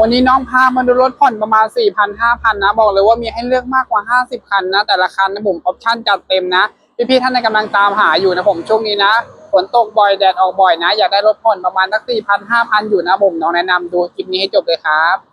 วันนี้น้องพามาดูรถผ่อนประมาณ 4,000 5,000 นะ บอกเลยว่ามีให้เลือกมากกว่า 50 คันนะ แต่ละคันนะผมออปชั่นจัดเต็มนะ พี่ๆท่านในกำลังตามหาอยู่นะผมช่วงนี้นะฝนตกบ่อยแดดออกบ่อยนะ อยากได้รถผ่อนประมาณสัก4,000 5,000 อยู่นะผมน้องแนะนำดูคลิปนี้ให้จบเลยครับ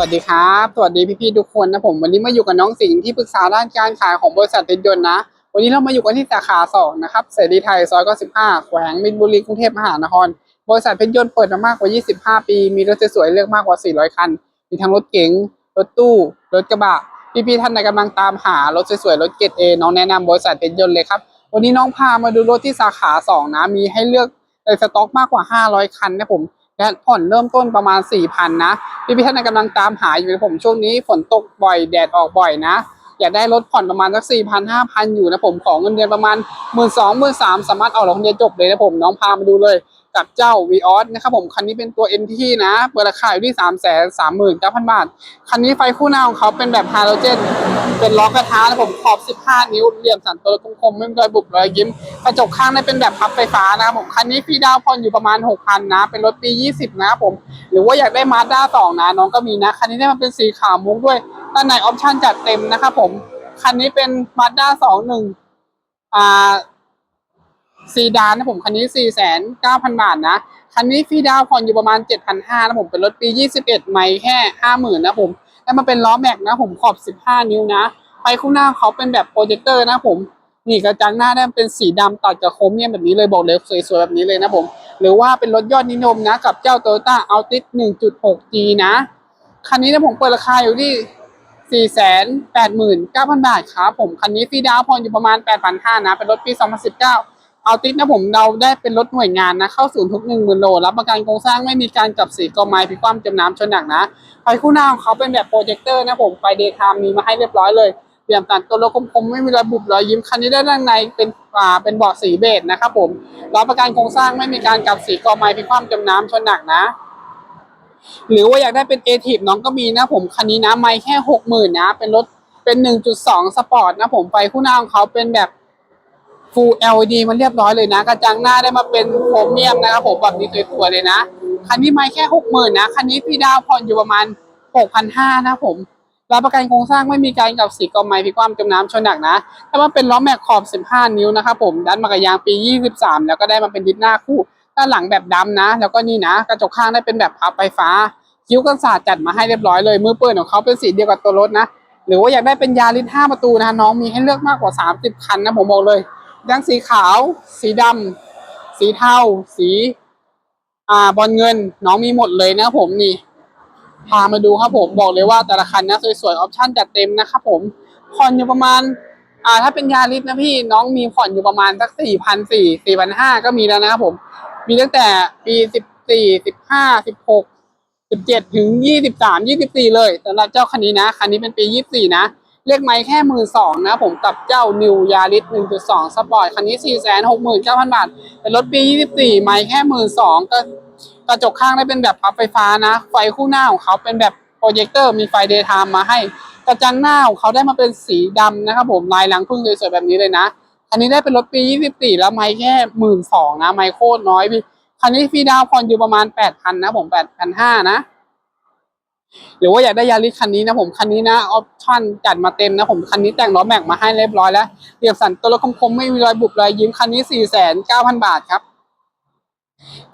วัสดีครับ สวัสดีพี่ๆทุกคนนะผมวันนี้มาอยู่กับน้องสิงห์ที่ปรึกษาด้านการขายของบริษัทเพชรยนต์นะ วันนี้เรามาอยู่กันที่สาขาสองนะครับเสรีไทยซอย95แขวงมินบุรีกรุงเทพมหานคร บริษัทเพชรยนต์เปิดมามากกว่า 25 ปี มีรถสวยๆเลือกมากกว่า 400 คัน มีทั้งรถเก๋งรถตู้ รถกระบะ พี่ๆท่านใดกำลังตามหารถสวยๆรถเกรดเอน้องแนะนำบริษัทเพชรยนต์เลยครับวันนี้น้องพามาดูรถที่สาขาสองนะมีให้เลือกในสต็อกมากกว่า 500 คันนะผม และผ่อนเริ่มต้นประมาณ4,000นนะพี่พี่ท่านกำลังตามหาอยู่นะผมช่วงนี้ฝนตกบ่อยแดดออกบ่อยนะ อยากได้รถผ่อนประมาณสัก4,000 5,000อยู่นะผมของเงินเดือนประมาณ 1 2ื่นสามสามารถออกโรงเดียนจบเลยนะผมน้องพามาดูเลย กับเจ้า v ีออสนะครับผมคันนี้เป็นตัว NT นะเปิดราคาอยู่ที่ 3 3 9 0 0 0 บาท คันนี้ไฟคู่หน้าของเขาเป็นแบบฮาโลเจน เป็นล้อกระทะนะผมขอบ 15 นิ้วเหลี่ยมสันตัวคมๆไม่มีรอยบุบรอยยิ้ม กระจกข้างได้เป็นแบบพับไฟฟ้านะครับผมคันนี้ฟรีดาวน์ผ่อนอยู่ประมาณ 6,000 นะ เป็นรถปี 20 นะครับผม หรือว่าอยากได้มาด้า2นะน้องก็มีนะ คันนี้ได้มาเป็นสีขาวมุกด้วยด้านในออปชั่นจัดเต็มนะครับผมคันนี้เป็นมาด้า2 1อ่า ซีดานนะผมคันนี้ 4,900 บาทนะ คันนี้ฟรีดาวผ่อนอยู่ประมาณ 7,500นะผมเป็นรถปี 21 ไม่แค่ 50,000นะผม แล้วมันเป็นล้อแม็กนะผมขอบ 15 นิ้วนะไฟข้างหน้าเขาเป็นแบบโปรเจคเตอร์นะผมนี่กระจังหน้าได้เป็นสีดำตัดกับโครเมียมแบบนี้เลยบอกเลยสวยๆแบบนี้เลยนะผม หรือว่าเป็นรถยอดนิยมนะ กับเจ้า Toyota Altis 1.6G นะ คันนี้นะผมเปิดราคาอยู่ที่ 489,000 บาทครับผม คันนี้ฟรีดาวน์ผ่อนอยู่ประมาณ 8,500นะ เป็นรถปี 2019 เอาติสนะผมเราได้เป็นรถหน่วยงานนะ เข้าศูนย์ทุกหนึ่งหมื่นโล รับประกันโครงสร้างไม่มีการกลับสีกอไม้พิคว่ำจมน้ำชนหนักนะไฟคู่หน้าของเขาเป็นแบบโปรเจคเตอร์นะผมไฟเดย์ไทม์มีมาให้เรียบร้อยเลยเตรียมตัดตัวรถคมๆไม่มีรอยบุบรอยยิ้มคันนี้ได้ด้านในเป็นอ่าเป็นเบาะสีเบจนะครับผมรับประกันโครงสร้างไม่มีการกลับสีกอไม้พิคว่ำจมน้ำชนหนักนะหรือว่าอยากได้เป็นเอทีฟน้องก็มีนะผมคันนี้นะไม่แค่หกหมื่นนะ เป็นรถเป็นหนึ่งจุดสองสปอร์ตนะผมไฟคู่หน้าของเขาเป็นแบบ Full LED มันเรียบร้อยเลยนะ กระจังหน้าได้มาเป็นโครเมียมนะครับผมแบบนี้สวยๆเลยนะ คันนี้ไม่แค่หกหมื่นนะ คันนี้พี่ดาวผ่อนอยู่ประมาณหกพันห้านะผมรับประกันโครงสร้างไม่มีการกับสีกอไม้พิความจมน้ำชนหนักนะถ้าว่าเป็นล้อแม็กขอบ 15 นิ้วนะครับผมดันมากับยางปี 23 แล้วก็ได้มาเป็นดิสหน้าคู่ด้านหลังแบบดำนะ แล้วก็นี่นะ กระจกข้างได้เป็นแบบพับไฟฟ้า คิ้วกันศาสตร์จัดมาให้เรียบร้อยเลย มือเปิดของเขาเป็นสีเดียวกับตัวรถนะ หรือว่าอยากได้เป็นยาริส5ประตูนะน้องมีให้เลือกมากกว่า 30 คันนะผมบอกเลย ทั้งสีขาว สีดำสีเทาสีอ่าบอลเงินน้องมีหมดเลยนะผมนี่พามาดูครับผมบอกเลยว่าแต่ละคันนะสวยๆออปชั่นจัดเต็มนะครับผมผ่อนอยู่ประมาณอ่าถ้าเป็นยาริสนะพี่น้องมีผ่อนอยู่ประมาณสักสี่พันสี่สี่พันห้าก็มีแล้วนะครับผม มีตั้งแต่ปีสิบสี่สิบห้าสิบหกสิบเจ็ดถึงยี่สิบสามยี่สิบสี่เลยสำหรับเจ้าคันนี้นะ คันนี้เป็นปียี่สิบสี่นะ เรียกไม้แค่หมื่นสองนะผมกับเจ้านิวยาริสหนึ่งจุดสองสปอร์ตคันนี้สี่แสนหกหมื่นเก้าพันบาทเป็นรถปียี่สิบสี่ไม้แค่หมื่นสองก็กระจกข้างได้เป็นแบบพับไฟฟ้านะ ไฟคู่หน้าของเขาเป็นแบบโปรเจคเตอร์มีไฟเดย์ไทม์มาให้ กระจังหน้าของเขาได้มาเป็นสีดำนะครับผมลายหลังพึ่งสวยๆแบบนี้เลยนะคันนี้ได้เป็นรถปี 24 แล้วไม้แค่หมื่นสองนะ ไม้โคตรน้อยพี่ คันนี้ฟรีดาวน์ผ่อนอยู่ประมาณ 8,000 นะผม 8,500 นะ หรือว่าอยากได้ยาริสคันนี้นะผมคันนี้นะออปชั่นจัดมาเต็มนะผมคันนี้แต่งล้อแม็กมาให้เรียบร้อยแล้วเรียบสันตัวรถคมๆไม่มีรอยบุบรอยยิ้มคันนี้4,900บาทครับ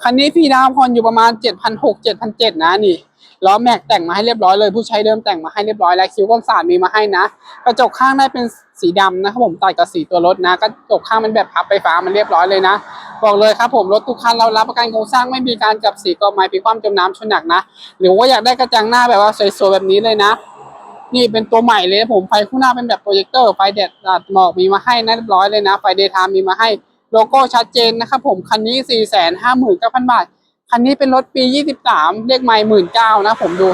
คันนี้พี่ดาวผ่อนอยู่ประมาณเจ็ดพันหกเจ็ดพันเจ็ดนะนี่ล้อแม็กแต่งมาให้เรียบร้อยเลย ผู้ใช้เดิมแต่งมาให้เรียบร้อยแล้วคิ้วก้นสาดมีมาให้นะกระจกข้างได้เป็นสีดำนะครับผมตัดกับสีตัวรถนะกระจกข้างเป็นแบบพับไฟฟ้ามันเรียบร้อยเลยนะ บอกเลยครับผมรถทุกคันเรารับประกันโครงสร้างไม่มีการกลับสีกอไม้พลิคว่ำจมน้ำชนหนักนะ หรือว่าอยากได้กระจังหน้าแบบว่าสวยๆแบบนี้เลยนะ นี่เป็นตัวใหม่เลยนะผมไฟข้างหน้าเป็นแบบโปรเจคเตอร์ไฟแดดตัดหมอกมีมาให้นะเรียบร้อยเลยนะ ไฟเดย์ไทม์มีมาให้โลโก้ชัดเจนนะครับผมคันนี้ 4 5 9 0 0 0 บาท คันนี้เป็นรถปี 23 เลขไม่หมื่นเก้านะผมดู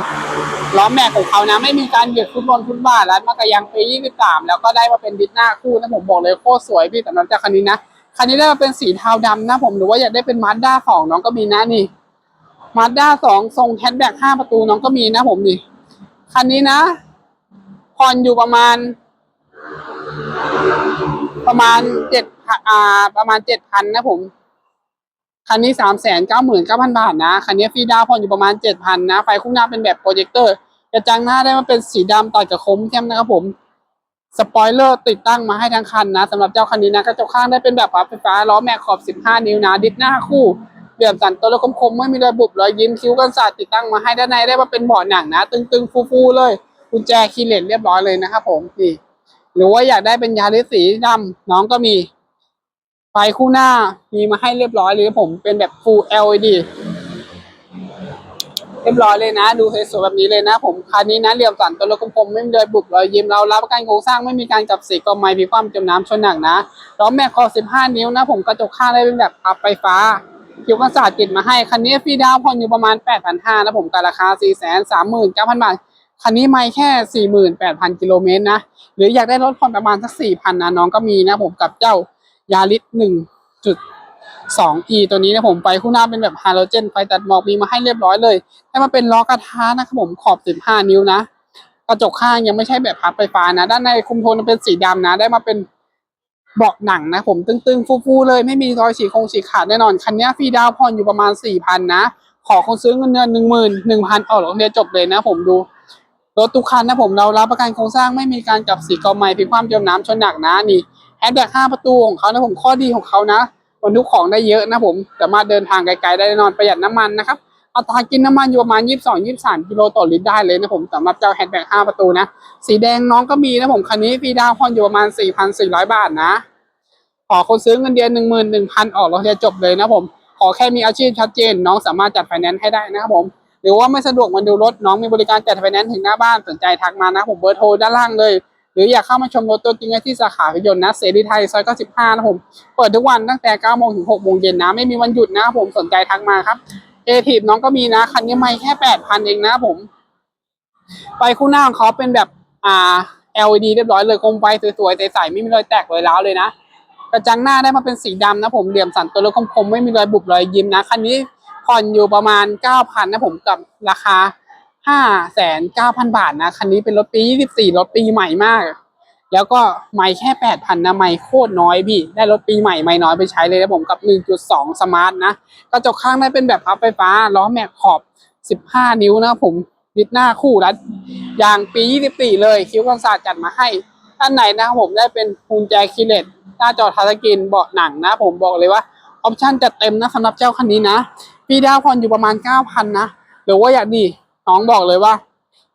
ล้อแม็กของเขานะไม่มีการเหยียดฟุตบอลฟุตบาทแล้วมากระยังปี 23 แล้วก็ได้มาเป็นดิสหน้าคู่นะผมบอกเลยโคตรสวยพี่สำหรับเจ้าคันนี้นะ คันนี้ได้มาเป็นสีเทาดำนะผมหรือว่าอยากได้เป็นมาสด้าสองน้องก็มีนะนี่มาสด้าสองทรงแฮชแบ็กห้าประตูน้องก็มีนะผมนี่คันนี้นะผ่อนอยู่ประมาณ ประมาณเจ็ดอ่า ประมาณเจ็ดพันนะผม คันนี้สามแสนเก้าหมื่นเก้าพันบาทนะ คันนี้ฟรีดาวผ่อนอยู่ประมาณเจ็ดพันนะ ไฟคุ้งหน้าเป็นแบบโปรเจคเตอร์กระจังหน้าได้มาเป็นสีดำตัดกับคมเข้มนะครับผม สปอยเลอร์ติดตั้งมาให้ทั้งคันนะสำหรับเจ้าคันนี้นะกระจกข้างได้เป็นแบบพับไฟฟ้าล้อแม็กขอบ 15 นิ้วนะดิสหน้าคู่เหลี่ยมสันตัวและคมๆไม่มีรอยบุบรอยยิ้มคิ้วกันสาดติดตั้งมาให้ด้านในได้มาเป็นเบาะหนังนะ ตึงๆฟูๆเลยกุญแจคีย์เลนเรียบร้อยเลยนะครับผมนี่หรือว่าอยากได้เป็นยาริสสีดำน้องก็มีไฟคู่หน้ามีมาให้เรียบร้อยเลยครับผมเป็นแบบ Full LED เรียบร้อยเลยนะ ดูสวยๆแบบนี้เลยนะ ผมคันนี้นะเหลี่ยมสันตัวรถกลมๆไม่มีรอยบุบรอยยิ้มเรารับประกันโครงสร้างไม่มีการกับสีกอไม้มีความจมน้ำชนหนักนะล้อแม็กคอ 15 นิ้วนะ ผมกระจกข้างได้เป็นแบบพับไฟฟ้าคิวกันศาสตร์ติดมาให้คันนี้ฟรีดาวผ่อนอยู่ประมาณ 8,500นะผมกับราคา 439,000 บาทคันนี้ไม่แค่ 48,000 กิโลเมตรนะหรืออยากได้รถผ่อนประมาณสัก4,000นะน้องก็มีนะผมกับเจ้ายาริส1จุด 2e ตัวนี้นะผมไฟคู่หน้าเป็นแบบฮาโลเจนไฟตัดหมอกมีมาให้เรียบร้อยเลยให้มาเป็นล้อกระทะนะครับผมขอบ 15 นิ้วนะกระจกข้างยังไม่ใช่แบบพับไฟฟ้านะ ด้านในคุมโทนเป็นสีดำนะ ได้มาเป็นเบาะหนังนะผมตึงๆ ฟูๆเลยไม่มีรอยฉีกคงฉีกขาดแน่นอนคันนี้ฟรีดาวผ่อนอยู่ประมาณ4,000นะ ขอคนซื้อเงินเดือนหนึ่งหมื่นหนึ่งพันออกรถเดียวจบเลยนะผมดูรถทุกคันนะผมเรารับประกันโครงสร้างไม่มีการกับสีกอไม้พิความจมน้ำชนหนักนะนี่แฮชแท็กห้าประตูของเขานะผมข้อดีของเขานะ บรรทุกของได้เยอะนะผมสามารถเดินทางไกลๆได้แน่นอนประหยัดน้ำมันนะครับอัตรากินน้ำมันอยู่ประมาณ 22 23 กิโลต่อลิตรได้เลยนะผมสำหรับเจ้าแฮชแบก5ประตูนะ สีแดงน้องก็มีนะผมคันนี้ฟรีดาวน์ผ่อนอยู่ประมาณ 4,400 บาทนะ ขอคนซื้อเงินเดือน 11,000 ออกเรถจะจบเลยนะผม ขอแค่มีอาชีพชัดเจน น้องสามารถจัดไฟแนนซ์ให้ได้นะครับผม หรือว่าไม่สะดวกมาดูรถน้องมีบริการจัดไฟแนนซ์ถึงหน้าบ้านสนใจทักมานะผมเบอร์โทรด้านล่างเลย รืออยากเข้ามาชมรถตัวจริงได้ที่สาขาพยนต์นะเสรีไทยซอย95นะผมเปิดทุกวันตั้งแต่9โมงถึง6โมงเย็นนะไม่มีวันหยุดนะผมสนใจทักมาครับเอทีฟน้องก็มีนะคันนี้ไม่แค่8,000เองนะผมไฟคู่หน้าของเขาเป็นแบบอ่า LED เรียบร้อยเลยคมไฟสวยๆใสๆไม่มีรอยแตกรอยร้าวเลยนะกระจังหน้าได้มาเป็นสีดำนะผมเหลี่ยมสันตัวรถคมๆไม่มีรอยบุบรอยยิ้มนะคันนี้ผ่อนอยู่ประมาณ9,000นะผมกับราคา 5,900บาทนะ คันนี้เป็นรถปี24รถปีใหม่มาก แล้วก็ไม่แค่8,000นนะไม่โคตรน้อยพี่ ได้รถปีใหม่ไม่น้อยไปใช้เลยนะผมกับ1.2สองสมาร์ทนะกระจกข้างได้เป็นแบบพับไฟฟ้าล้อแม็กขอบ15นิ้วนะผมดิดหน้าคู่รัดยางปี24เลย คิ้วกันศาสตร์จัดมาให้ด้านในนะครับผมได้เป็นกุญแจคีเลสหน้าจอทัชสกรีนเบาะหนังนะผมบอกเลยว่าออปชั่นจัดเต็มนะสำหรับเจ้าคันนี้นะปีดาวผ่อนอยู่ประมาณ 9,000 นะ หรือว่าอยากดี น้องบอกเลยว่า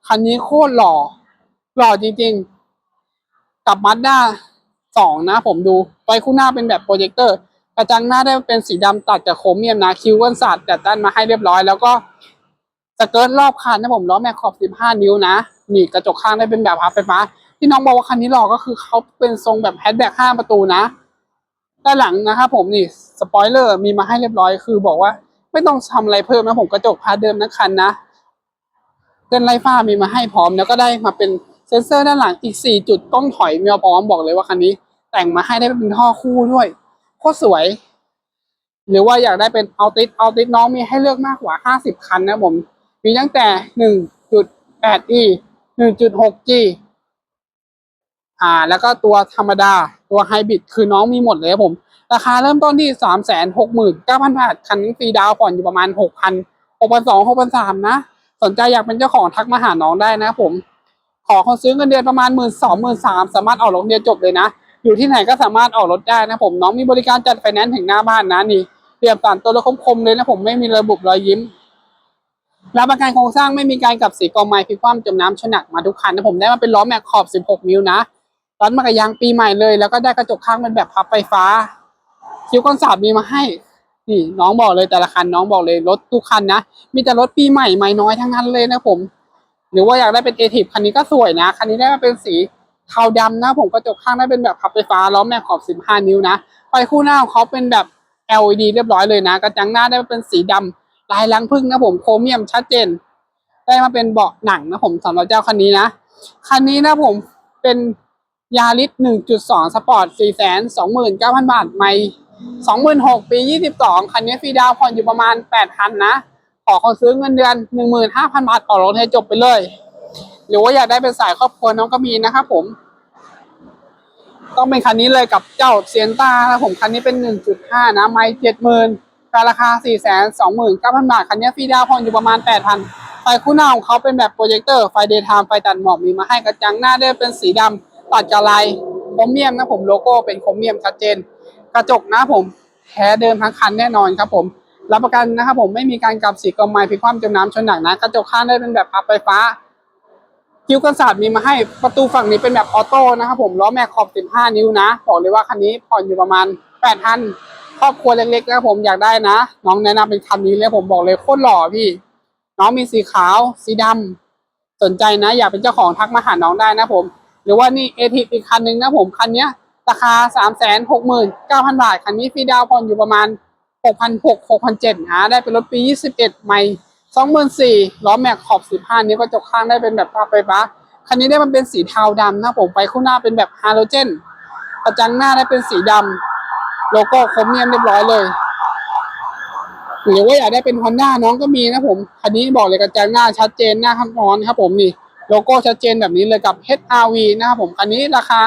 คันนี้โคตรหล่อ หล่อจริงๆ กับมาสด้าสองนะผมดูไฟคู่หน้าเป็นแบบโปรเจคเตอร์กระจังหน้าได้เป็นสีดำตัดกับโครเมียมนะ คิ้วกันศาสตร์จัดด้านมาให้เรียบร้อย แล้วก็สเกิร์ตรอบคันนะผมล้อแม็กขอบ 15 นิ้วนะนี่กระจกข้างได้เป็นแบบพับไฟฟ้า ที่น้องบอกว่าคันนี้หล่อก็คือเขาเป็นทรงแบบแฮชแบ็กห้าประตูนะด้านหลังนะครับผมนี่สปอยเลอร์มีมาให้เรียบร้อยคือบอกว่า ไม่ต้องทำอะไรเพิ่มนะผมกระจกพาเดิมนะคันนะ เต้นไล่ฟ้ามีมาให้พร้อม แล้วก็ได้มาเป็นเซ็นเซอร์ด้านหลังอีก 4 จุดกล้องถอยมีมาพร้อมบอกเลยว่าคันนี้ แต่งมาให้ได้เป็นท่อคู่ด้วยโคตรสวย หรือว่าอยากได้เป็นเอาติสเอาติสน้องมีให้เลือกมากกว่า 50 คันนะผม มีตั้งแต่ 1.8e 1.6g อ่า แล้วก็ตัวธรรมดาตัวไฮบริดคือน้องมีหมดเลยครับผม ราคาเริ่มต้นที่สามแสนหกหมื่นเก้าพันบาท คันนี้ฟรีดาวผ่อนอยู่ประมาณหกพันหกพันสองหกพันสามนะ สนใจอยากเป็นเจ้าของทักมาหาน้องได้นะครับผม ขอคนซื้อเงินเดือนประมาณหมื่นสองหมื่นสามสามารถออกรถเดียวจบเลยนะ อยู่ที่ไหนก็สามารถออกรถได้นะผมน้องมีบริการจัดไฟแนนซ์ถึงหน้าบ้านนะนี่เตรียมสารตัวรถคมๆเลยนะผมไม่มีระบบรอยยิ้มรับประกันโครงสร้างไม่มีการกับสีกองไม้พลิกคว่ำจมน้ำชนหนักมาทุกคันนะผมได้มาเป็นล้อแม็กขอบ 16 นิ้วนะรัดมากับยางปีใหม่เลย แล้วก็ได้กระจกข้างเป็นแบบพับไฟฟ้า คิ้วก้อนสาบมีมาให้ นี่น้องบอกเลยแต่ละคันน้องบอกเลยรถทุกคันนะมีแต่รถปีใหม่ไม่น้อยทั้งนั้นเลยนะผม หรือว่าอยากได้เป็นเอทีฟคันนี้ก็สวยนะคันนี้ได้มาเป็นสีเทาดำนะ ผมกระจกข้างได้เป็นแบบพับไฟฟ้าล้อแม็กขอบ 15 นิ้วนะไฟคู่หน้าของเขาเป็นแบบ LED เรียบร้อยเลยนะกระจังหน้าได้มาเป็นสีดำลายลังพึ่งนะผมโครเมียมชัดเจน ได้มาเป็นเบาะหนังนะผมสำหรับเจ้าคันนี้นะคันนี้นะผมเป็นยาริส1.2 สปอร์ต429,000 บาทไม่ 26,000ปี22คันนี้ฟรีดาวผ่อนอยู่ประมาณ8,000นนะ ขอคนซื้อเงินเดือน15,000บาทต่อรถให้จบไปเลย หรือว่าอยากได้เป็นสายครอบครัวน้องก็มีนะครับผม ต้องเป็นคันนี้เลยกับเจ้าเซียนต้านะผมคันนี้เป็น1.5นะไม่เจ็ดหมื่นราคา4 2 9 0 0 0บาท คันนี้ฟรีดาวผ่อนอยู่ประมาณ8,000ไฟคู่หน้าของเขาเป็นแบบโปรเจคเตอร์ไฟเดย์ไทม์ไฟตัดหมอกมีมาให้กระจังหน้าได้เป็นสีดำตัดกับลายโครเมียมนะผมโลโก้เป็นโครเมียมชัดเจน กระจกนะผมแท้เดิมทั้งคันแน่นอนครับผมรับประกันนะครับผมไม่มีการกลับสีกรอมไม้พลิกคว่ำจมน้ำชนหนักนะกระจกข้างได้เป็นแบบพับไฟฟ้า คิ้วกันศาสตร์มีมาให้ประตูฝั่งนี้เป็นแบบออโต้นะครับผมล้อแม็กขอบ 15 นิ้วนะบอกเลยว่าคันนี้ผ่อนอยู่ประมาณ8,000ครอบครัวเล็กๆนะครับผมอยากได้นะ น้องแนะนำเป็นคันนี้เลยผมบอกเลยโคตรหล่อพี่ น้องมีสีขาว สีดำสนใจนะ อยากเป็นเจ้าของทักมาหาน้องได้นะผม หรือว่านี่เอทีอีกคันหนึ่งนะผมคันเนี้ย ราคา 3 6 9 0 0 0 บาท คันนี้ฟรีดาวผ่อนอยู่ประมาณ 6,600 6,700หาได้เป็นรถปี 21 ใหม่24,000ล้อแม็กขอบ 15นิ้กระจกข้างได้เป็นแบบภาพไฟฟ้า คันนี้ได้มันเป็นสีเทาดำนะผมไฟข้างหน้าเป็นแบบฮาโลเจนกระจังหน้าได้เป็นสีดำโลโก้โครเมียมเรียบร้อยเลยหรือว่าอยากได้เป็นฮอนด้าน้องก็มีนะผมคันนี้บอกเลยกระจังหน้าชัดเจนหน้าข้างนอนครับผมนี่โลโก้ชัดเจนแบบนี้เลยกับ HRV นะครับผมคันนี้ราคา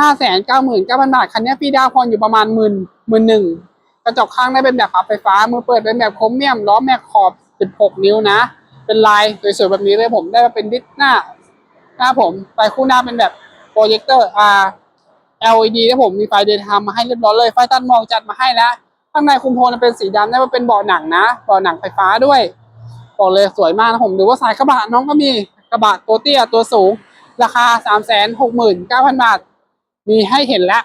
ห้าแสนเก้าหมื่นเก้าพันบาท คันนี้ฟรีดาวน์ผ่ออยู่ประมาณหมื่นหมื่นหนึ่งกระจกข้างได้เป็นแบบปรับไฟฟ้า มือเปิดเป็นแบบโครเมียม ล้อแม็กขอบ 16 นิ้วนะ เป็นลายสวยๆแบบนี้เลยผมได้มาเป็นดิสหน้า หน้าผมไฟคู่หน้าเป็นแบบโปรเจคเตอร์ R LED นะผมมีไฟเดย์ไทม์มาให้เรียบร้อยเลย ไฟตัดมอกจัดมาให้แล้ว ข้างในคุมโทนเป็นสีดำได้มาเป็นเบาะหนังนะเบาะหนังไฟฟ้าด้วยบอกเลยสวยมากนะผมหรือว่าสายกระบะน้องก็มีกระบะตัวเตี้ยตัวสูง ราคา 3 6 9 0 0 0 บาท มีให้เห็นแล้ว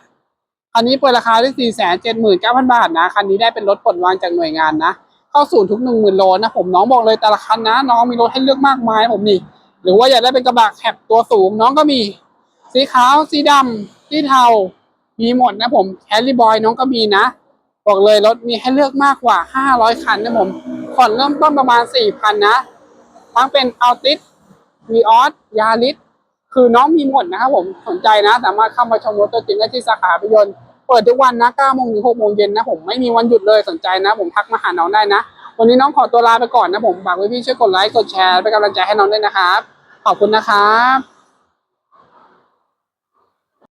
คันนี้เปิดราคาที่ 4 7 9 0 0 0 บาทนะคันนี้ได้เป็นรถปลดวางจากหน่วยงานนะ เข้าศูนย์ทุก 1 0,000โลนะผมน้องบอกเลยแต่ละคันนะ น้องมีรถให้เลือกมากมายผมนี่ หรือว่าอยากได้เป็นกระบะแคปตัวสูง น้องก็มี สีขาว สีดำสีเทา มีหมดนะผมแคลรี่บอยน้องก็มีนะ บอกเลยรถมีให้เลือกมากกว่า 500 คันนะผมผ่อนเริ่มต้นประมาณ 4,000 นะ ทั้งเป็นอัลติสวีออสยาริส คือน้องมีหมดนะครับผมสนใจนะ สามารถเข้ามาชมรถตัวจริงได้ที่สาขาพยนต์เปิดทุกวันนะ9โมงถึง6โมงเย็นนะผมไม่มีวันหยุดเลยสนใจนะ ผมทักมาหาน้องได้นะ วันนี้น้องขอตัวลาไปก่อนนะผมฝากไว้พี่ช่วยกดไลค์กดแชร์เป็นกำลังใจให้น้องด้วยนะครับ ขอบคุณนะครับ